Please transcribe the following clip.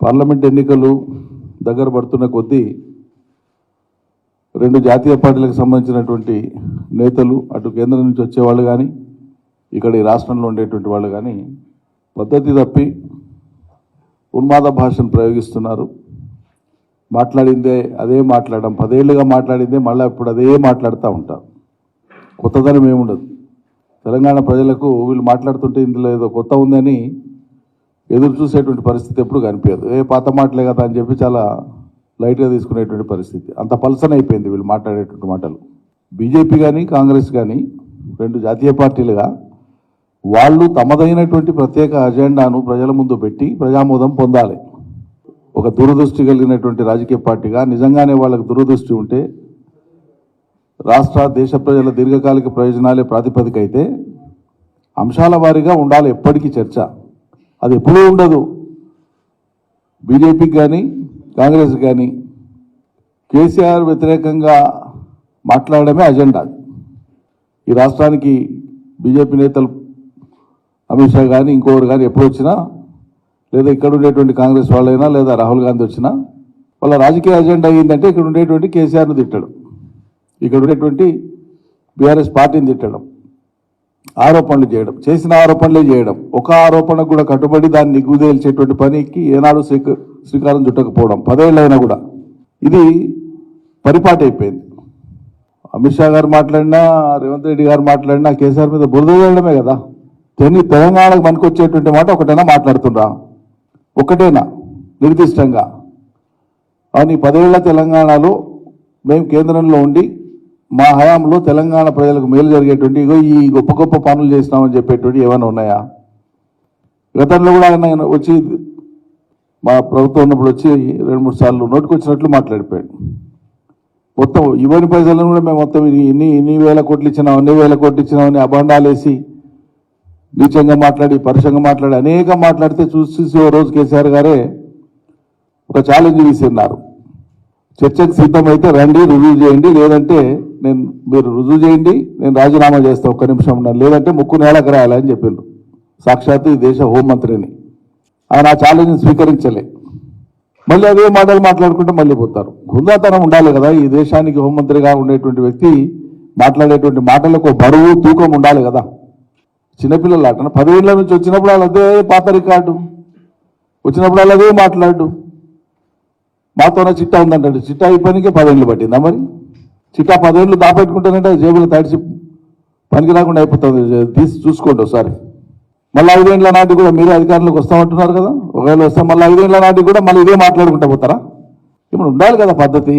Parliament ఎన్నికలు దగ్గర పడుతున్న కొద్దీ రెండు జాతీయ పార్టీలకు సంబంధించినటువంటి నేతలు అటు కేంద్రం నుంచి వచ్చేవాళ్ళు కానీ ఇక్కడ ఈ రాష్ట్రంలో ఉండేటువంటి వాళ్ళు కానీ పద్ధతి తప్పి ఉన్మాద భాషను ప్రయోగిస్తున్నారు. మాట్లాడిందే అదే మాట్లాడడం పదేళ్ళుగా మాట్లాడిందే మళ్ళీ ఇప్పుడు అదే మాట్లాడుతూ ఉంటారు. కొత్తదనం ఏముండదు. తెలంగాణ ప్రజలకు వీళ్ళు మాట్లాడుతుంటే ఇందులో ఏదో కొత్త ఉందని ఎదురు చూసేటువంటి పరిస్థితి ఎప్పుడు కనిపించదు. ఏ పాత మాటలే కదా అని చెప్పి చాలా లైట్గా తీసుకునేటువంటి పరిస్థితి. అంత పలసన అయిపోయింది వీళ్ళు మాట్లాడేటువంటి మాటలు. బీజేపీ కానీ కాంగ్రెస్ కానీ రెండు జాతీయ పార్టీలుగా వాళ్ళు తమదైనటువంటి ప్రత్యేక అజెండాను ప్రజల ముందు పెట్టి ప్రజామోదం పొందాలి. ఒక దూరదృష్టి కలిగినటువంటి రాజకీయ పార్టీగా నిజంగానే వాళ్ళకి దూరదృష్టి ఉంటే రాష్ట్ర దేశ ప్రజల దీర్ఘకాలిక ప్రయోజనాలే ప్రాతిపదిక అయితే అంశాల వారీగా ఉండాలి ఎప్పటికీ చర్చ. అది ఎప్పుడూ ఉండదు. బీజేపీకి కానీ కాంగ్రెస్ కానీ కేసీఆర్ వ్యతిరేకంగా మాట్లాడడమే అజెండా. ఈ రాష్ట్రానికి బీజేపీ నేతలు అమిత్ షా కానీ ఇంకొకరు కానీ ఎప్పుడు వచ్చినా లేదా ఇక్కడ ఉండేటువంటి కాంగ్రెస్ వాళ్ళైనా లేదా రాహుల్ గాంధీ వచ్చినా వాళ్ళ రాజకీయ అజెండా ఏంటంటే ఇక్కడ ఉండేటువంటి కేసీఆర్ను తిట్టడం. ఇక్కడ ఉండేటువంటి బీఆర్ఎస్ పార్టీని తిట్టడం. ఆరోపణలు చేయడం చేసిన ఆరోపణలే చేయడం. ఒక ఆరోపణకు కూడా కట్టుబడి దాన్ని నిగ్గుదేల్చేటువంటి పనికి ఏనాడు శ్రీక శ్రీకారం చుట్టకపోవడం. పదేళ్ళైనా కూడా. ఇది పరిపాటి అయిపోయింది. అమిత్ షా గారు మాట్లాడినా రేవంత్ రెడ్డి గారు మాట్లాడినా కేసీఆర్ మీద బురద వేయడమే కదా. తెని తెలంగాణకు పనికొచ్చేటువంటి మాట ఒకటైనా మాట్లాడుతుండ్రా? ఒకటేనా? నిర్దిష్టంగా. అవును పదేళ్ళ తెలంగాణలో మేము కేంద్రంలో ఉండి మా హయాంలో తెలంగాణ ప్రజలకు మేలు జరిగేటువంటి ఇగో ఈ గొప్ప గొప్ప పనులు చేసినామని చెప్పేటువంటి ఏమైనా ఉన్నాయా? గతంలో కూడా ఆయన వచ్చి మా ప్రభుత్వం ఉన్నప్పుడు వచ్చి రెండు మూడు సార్లు నోటికి వచ్చినట్లు మాట్లాడిపోయాడు. మొత్తం ఇవ్వని పైసలను కూడా మేము మొత్తం ఇన్ని ఇన్ని వేల కోట్లు ఇచ్చినాం అన్ని వేల కోట్లు ఇచ్చినామని అబండాలు వేసి నీచంగా మాట్లాడి పరుషంగా మాట్లాడి అనేక మాట్లాడితే చూసి చూసి ఓ రోజు కేసీఆర్ గారే ఒక ఛాలెంజ్ విసిన్నారు చర్చకు సిద్ధమైతే రండి రుజువు చేయండి. లేదంటే నేను మీరు రుజువు చేయండి నేను రాజీనామా చేస్తా ఒక్క నిమిషం ఉన్నాను లేదంటే ముక్కు నేలకు రాయాలని చెప్పిండు. సాక్షాత్తు ఈ దేశ హోంమంత్రిని. ఆయన ఆ ఛాలెంజ్ని స్వీకరించలే. మళ్ళీ అదే మాటలు మాట్లాడుకుంటే మళ్ళీ పోతారు. హుందాతనం ఉండాలి కదా. ఈ దేశానికి హోంమంత్రిగా ఉండేటువంటి వ్యక్తి మాట్లాడేటువంటి మాటలకు ఒక బరువు తూకం ఉండాలి కదా. చిన్నపిల్లలు ఆటన పదివేళ్ళ నుంచి వచ్చినప్పుడు వాళ్ళు అదే పాత రికార్డు. వచ్చినప్పుడు వాళ్ళు అదే మాట్లాడు. మాతోనే చిట్టా ఉందంటాడు. చిట్టా అయిపోయినకే పదేళ్ళు పట్టిందా మరి? చిట్టా పదేళ్ళు దాపెట్టుకుంటానంటే జేబులు తడిచి పనికి రాకుండా అయిపోతుంది. తీసి చూసుకోండి ఒకసారి. మళ్ళీ ఐదేళ్ళ నాటికి కూడా మీరే అధికారంలోకి వస్తామంటున్నారు కదా? ఒకవేళ వస్తే మళ్ళీ ఐదేళ్ళ నాటికి కూడా మళ్ళీ ఇదే మాట్లాడుకుంటా పోతారా? ఇప్పుడు ఉండాలి కదా పద్ధతి.